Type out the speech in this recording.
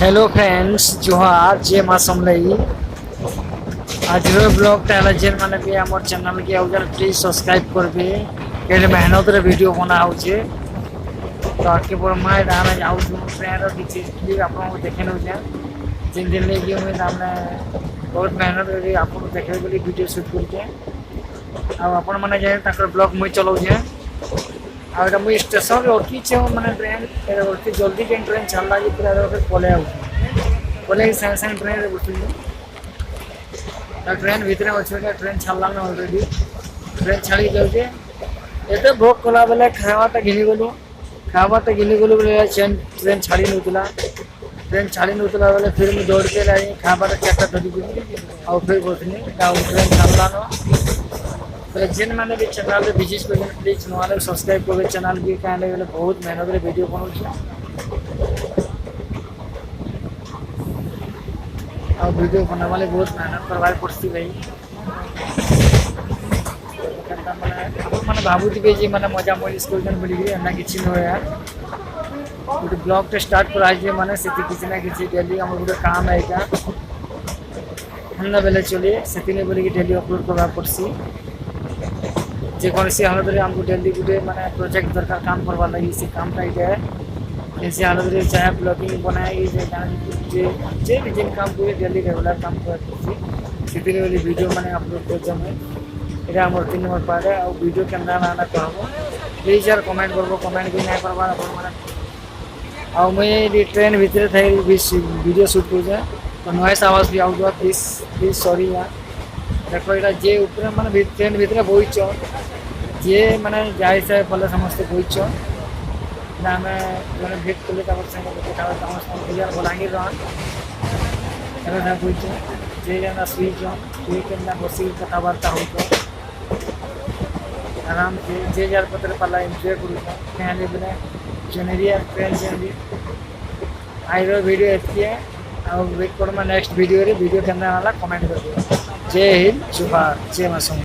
hello friends johar જે માં સમલઈ આજરો blog ટાલા જેન મને બી આમર ચેનલ કે આવજર પ્લીઝ સબસ્ક્રાઇબ કરબે એટલે મહેનતરે વિડિયો બનાવ છે તો આખી પર માય ડામે આવું છું ફ્રેન્ડો ડિટેલી આપણો દેખેનો છે তিন দিন লেগে আমি আমরা বহুত মেহনত করি আপন দেখে বলি ভিডিও শুট করছে আর আপন মানে যে তাঁর ব্লগ মুই চলাউছে ଆଉ ମୁଁ ଷ୍ଟେସନ୍ରେ ଅଟକିଛି ମାନେ ଟ୍ରେନ୍ ଅଟକି ଜଲ୍ଦି ଯେନ୍ ଟ୍ରେନ୍ ଛାଡ଼୍ଲା ଯେ ପୁରା ଗୋଟେ ପଲେଇ ଆସୁଛି ପଲେଇ ସାଙ୍ଗେ ସାଙ୍ଗେ ଟ୍ରେନ୍ରେ ବସିଲି ତା ଟ୍ରେନ୍ ଭିତରେ ଅଛୁ ଏଇଟା ଟ୍ରେନ୍ ଛାଡ଼୍ଲାନ ଅଲରେଡ଼ି ଟ୍ରେନ୍ ଛାଡ଼ି ଯାଉଛେ ଏତେ ଭୋଗ କଲାବେଳେ ଖାଇବାଟା ଘିନିଗଲୁ ଖାଇବାଟା ଘିନିଗଲୁ ବୋଲି ଟ୍ରେନ୍ ଟ୍ରେନ୍ ଛାଡ଼ି ନେଉଥିଲା ଟ୍ରେନ୍ ଛାଡ଼ି ନେଉଥିଲା ବେଲେ ଫିର୍ ମୁଁ ଦୌଡ଼ିକି ଖାଇବାଟା ଚାରିଟା ଧରିକି ଆଉ ଫିର୍ ବସିଲି ଆଉ ଟ୍ରେନ୍ ଛାଡ଼୍ଲାନ જેન મને બી ચેનલ વિઝિટ કરીને પ્લીઝ નવાને સબસ્ક્રાઇબ કરવે ચેનલ કે કાંડે એટલે બહુ મહેનતરે વિડીયો બનાવું છું આ વિડીયો બનાવવા માટે બહુ મહેનત કરવા પડતી ભાઈ મને ମାନେ કે જે મને મજા મળી સ્કૂલ જન બોલી ગઈ એમના કિચી નો યાર ଗୋଟେ ବ୍ଲଗ୍ଟେ ଷ୍ଟାର୍ଟ କରାଯିବ ମାନେ ସେଠି କିଛି ନା କିଛି ଡେଲି ଆମର ଗୋଟେ କାମ ଏଇଟା ହେନ୍ତା ବେଲେ ଚଲେ ସେଥିଲାଗି ବୋଲିକି ଡେଲି ଅପଲୋଡ଼ କରବାର୍ ପଡ଼୍ସି ଯେ କୌଣସି ହାଲତରେ ଆମକୁ ଡେଲି ଗୋଟେ ମାନେ ପ୍ରୋଜେକ୍ଟ ଦରକାର କାମ କରବାର୍ ଲାଗି ସେ କାମଟା ଇଏ ଯେସି ହାଲତରେ ଚାହା ବ୍ଲଗିଂ ବନାଏ ଯେ ଯେ ଯେ ବି ଯେନ୍ କାମ କରେ ଡେଲି ରେଗୁଲାର କାମ କରୁଛି ସେଥିରେ ବୋଲି ଭିଡ଼ିଓ ମାନେ ଅପଲୋଡ଼ କରୁଛେ ଆମେ ଏଇଟା ଆମର ତିନି ନମ୍ବର ପାର୍ଟ ଆଉ ଭିଡ଼ିଓ କେନ୍ତା ନାନା କହବ ପ୍ଲିଜ୍ ସାର୍ କମେଣ୍ଟ କରବ କମେଣ୍ଟ ବି ନାଇଁ କରବା ଆପଣମାନେ ଆଉ ମୁଇଁ ଏଇଠି ଟ୍ରେନ୍ ଭିତରେ ଥାଇ ଭିଡ଼ିଓ ସୁଟ୍ କରୁଛେ ତ ନଏସ୍ ଆୱାଜ ବି ଆଉଥିବା ପ୍ଲିଜ୍ ପ୍ଲିଜ୍ ସରି ୟା দেখো এটা যে উপরে মানে ট্রেন ভিতরে বইছ যে মানে যাই চাই বলে সমস্ত বইছ না আমি মানে ভেট করলে তারপর সঙ্গে তারপর আমার সঙ্গে বলাঙ্গীর রন এবার না বইছ যে আমরা শুইছ শুই কেনা বসি কথাবার্তা হইত আরামসে যে যার পথে পালা এনজয় করুক ফ্যান এবারে জেনেরিয়া ট্রেন জেনারি আইরো ভিডিও এসছে আর ওয়েট করবো নেক্সট ভিডিওরে ভিডিও কেমন আলা কমেন্ট করবো జై హింద్ జుహార్ జై మసం